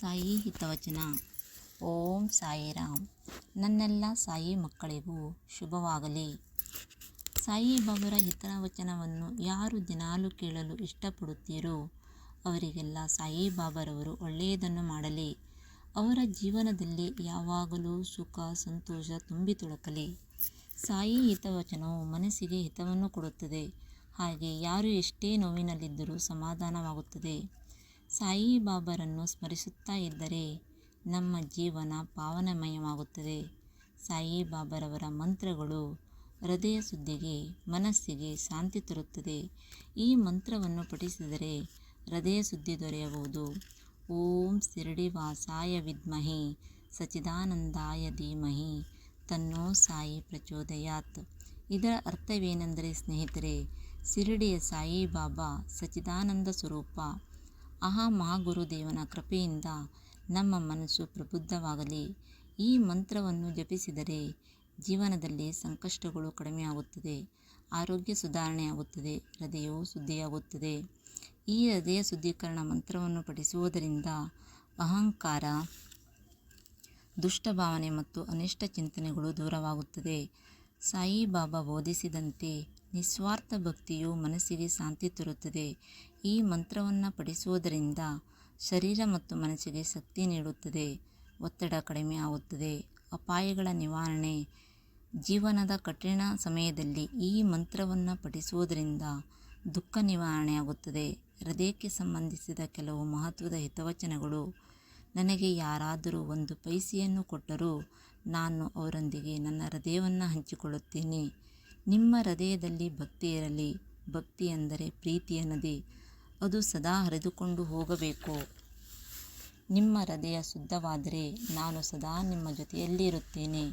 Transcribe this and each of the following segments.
ಸಾಯಿ ಹಿತವಚನ. ಓಂ ಸಾಯಿರಾಮ್. ನನ್ನೆಲ್ಲ ಸಾಯಿ ಮಕ್ಕಳಿಗೂ ಶುಭವಾಗಲಿ. ಸಾಯಿ ಬಾಬರ ಹಿತವಚನವನ್ನು ಯಾರು ದಿನಾಲು ಕೇಳಲು ಇಷ್ಟಪಡುತ್ತೀರೋ ಅವರಿಗೆಲ್ಲ ಸಾಯಿಬಾಬರವರು ಒಳ್ಳೆಯದನ್ನು ಮಾಡಲಿ. ಅವರ ಜೀವನದಲ್ಲಿ ಯಾವಾಗಲೂ ಸುಖ, ಸಂತೋಷ ತುಂಬಿ ತುಳುಕಲಿ. ಸಾಯಿ ಹಿತವಚನವು ಮನಸ್ಸಿಗೆ ಹಿತವನ್ನು ಕೊಡುತ್ತದೆ. ಹಾಗೆ ಯಾರು ಎಷ್ಟೇ ನೋವಿನಲ್ಲಿದ್ದರೂ ಸಮಾಧಾನವಾಗುತ್ತದೆ. ಸಾಯಿಬಾಬರನ್ನು ಸ್ಮರಿಸುತ್ತಾ ಇದ್ದರೆ ನಮ್ಮ ಜೀವನ ಪಾವನಮಯವಾಗುತ್ತದೆ. ಸಾಯಿಬಾಬರವರ ಮಂತ್ರಗಳು ಹೃದಯ ಶುದ್ಧಿಗೆ ಮನಸ್ಸಿಗೆ ಶಾಂತಿ ತರುತ್ತದೆ. ಈ ಮಂತ್ರವನ್ನು ಪಠಿಸಿದರೆ ಹೃದಯ ಶುದ್ಧಿ ದೊರೆಯಬಹುದು. ಓಂ ಶಿರಡಿವಾಸಾಯ ವಿದ್ಮಹಿ ಸಚಿದಾನಂದಾಯ ಧೀಮಹಿ, ತನ್ನೋ ಸಾಯಿ ಪ್ರಚೋದಯಾತ್. ಇದರ ಅರ್ಥವೇನೆಂದರೆ ಸ್ನೇಹಿತರೆ, ಶಿರಡಿಯ ಸಾಯಿಬಾಬಾ ಸಚಿದಾನಂದ ಸ್ವರೂಪ ಆ ಮಹಾಗುರುದೇವನ ಕೃಪೆಯಿಂದ ನಮ್ಮ ಮನಸ್ಸು ಪ್ರಬುದ್ಧವಾಗಲಿ. ಈ ಮಂತ್ರವನ್ನು ಜಪಿಸಿದರೆ ಜೀವನದಲ್ಲಿ ಸಂಕಷ್ಟಗಳು ಕಡಿಮೆಯಾಗುತ್ತದೆ ಆರೋಗ್ಯ ಸುಧಾರಣೆಯಾಗುತ್ತದೆ ಹೃದಯವು ಶುದ್ಧಿಯಾಗುತ್ತದೆ. ಈ ಹೃದಯ ಶುದ್ಧೀಕರಣ ಮಂತ್ರವನ್ನು ಪಠಿಸುವುದರಿಂದ ಅಹಂಕಾರ, ದುಷ್ಟಭಾವನೆ ಮತ್ತು ಅನಿಷ್ಟ ಚಿಂತನೆಗಳು ದೂರವಾಗುತ್ತದೆ. ಸಾಯಿಬಾಬಾ ಬೋಧಿಸಿದಂತೆ ನಿಸ್ವಾರ್ಥ ಭಕ್ತಿಯು ಮನಸ್ಸಿಗೆ ಶಾಂತಿ ತರುತ್ತದೆ. ಈ ಮಂತ್ರವನ್ನು ಪಠಿಸುವುದರಿಂದ ಶರೀರ ಮತ್ತು ಮನಸ್ಸಿಗೆ ಶಕ್ತಿ ನೀಡುತ್ತದೆ. ಒತ್ತಡ ಕಡಿಮೆ ಆಗುತ್ತದೆ. ಅಪಾಯಗಳ ನಿವಾರಣೆ. ಜೀವನದ ಕಠಿಣ ಸಮಯದಲ್ಲಿ ಈ ಮಂತ್ರವನ್ನು ಪಠಿಸುವುದರಿಂದ ದುಃಖ ನಿವಾರಣೆಯಾಗುತ್ತದೆ. ಹೃದಯಕ್ಕೆ ಸಂಬಂಧಿಸಿದ ಕೆಲವು ಮಹತ್ವದ ಹಿತವಚನಗಳು. ನನಗೆ ಯಾರಾದರೂ ಒಂದು ಪೈಸೆಯನ್ನು ಕೊಟ್ಟರೂ ನಾನು ಅವರೊಂದಿಗೆ ನನ್ನ ಹೃದಯವನ್ನು ಹಂಚಿಕೊಳ್ಳುತ್ತೇನೆ. ನಿಮ್ಮ ಹೃದಯದಲ್ಲಿ ಭಕ್ತಿ ಇರಲಿ. ಭಕ್ತಿ ಎಂದರೆ ಪ್ರೀತಿಯ ನದಿ. ಅದು ಸದಾ ಹರಿದುಕೊಂಡು ಹೋಗಬೇಕು. ನಿಮ್ಮ ಹೃದಯ ಶುದ್ಧವಾದರೆ ನಾನು ಸದಾ ನಿಮ್ಮ ಜೊತೆಯಲ್ಲಿರುತ್ತೇನೆ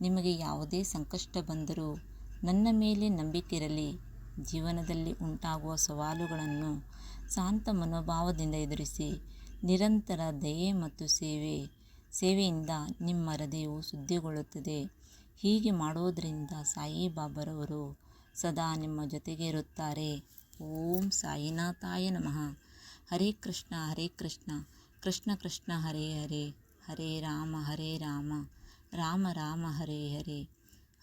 ನಿಮಗೆ ಯಾವುದೇ ಸಂಕಷ್ಟ ಬಂದರೂ ನನ್ನ ಮೇಲೆ ನಂಬಿಕೆ ಇರಲಿ. ಜೀವನದಲ್ಲಿ ಉಂಟಾಗುವ ಸವಾಲುಗಳನ್ನು ಶಾಂತ ಮನೋಭಾವದಿಂದ ಎದುರಿಸಿ. ನಿರಂತರ ದಯೆ ಮತ್ತು ಸೇವೆ. ಸೇವೆಯಿಂದ ನಿಮ್ಮ ಹೃದಯವು ಶುದ್ಧಿಗೊಳ್ಳುತ್ತದೆ. ಹೀಗೆ ಮಾಡುವುದರಿಂದ ಸಾಯಿಬಾಬರವರು ಸದಾ ನಿಮ್ಮ ಜೊತೆಗೆ ಇರುತ್ತಾರೆ. ಓಂ ಸಾಯಿನಾಥಾಯ ನಮಃ. ಹರೇ ಕೃಷ್ಣ ಹರೇ ಕೃಷ್ಣ. ಕೃಷ್ಣ ಕೃಷ್ಣ, ಹರೇ ಹರೇ. ಹರೇ ರಾಮ ಹರೇ ರಾಮ. ರಾಮ ರಾಮ, ಹರೇ ಹರೇ.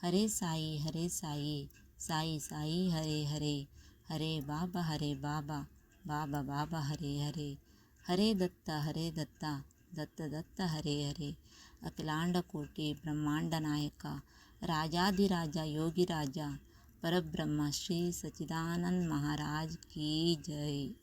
ಹರೇ ಸಾಯಿ ಹರೇ ಸಾಯಿ. ಸಾಯಿ ಸಾಯಿ, ಹರೇ ಹರೇ. ಹರೇ ಬಾಬಾ ಹರೇ ಬಾಬಾ. ಬಾಬಾ ಬಾಬಾ, ಹರೇ ಹರೇ. ಹರೇ ದತ್ತ ಹರೇ ದತ್ತ ದತ್ತ ದತ್ತ, ಹರೇ ಹರೇ. ಅಖಿಲಾಂಡ ಕೋಟಿ ಬ್ರಹ್ಮಾಂಡ ನಾಯಕ, ರಾಜಾಧಿರಾಜ, ಯೋಗಿರಾಜ, ಪರಬ್ರಹ್ಮ, ಶ್ರೀ ಸಚ್ಚಿದಾನಂದ ಮಹಾರಾಜ್ ಕೀ ಜೈ.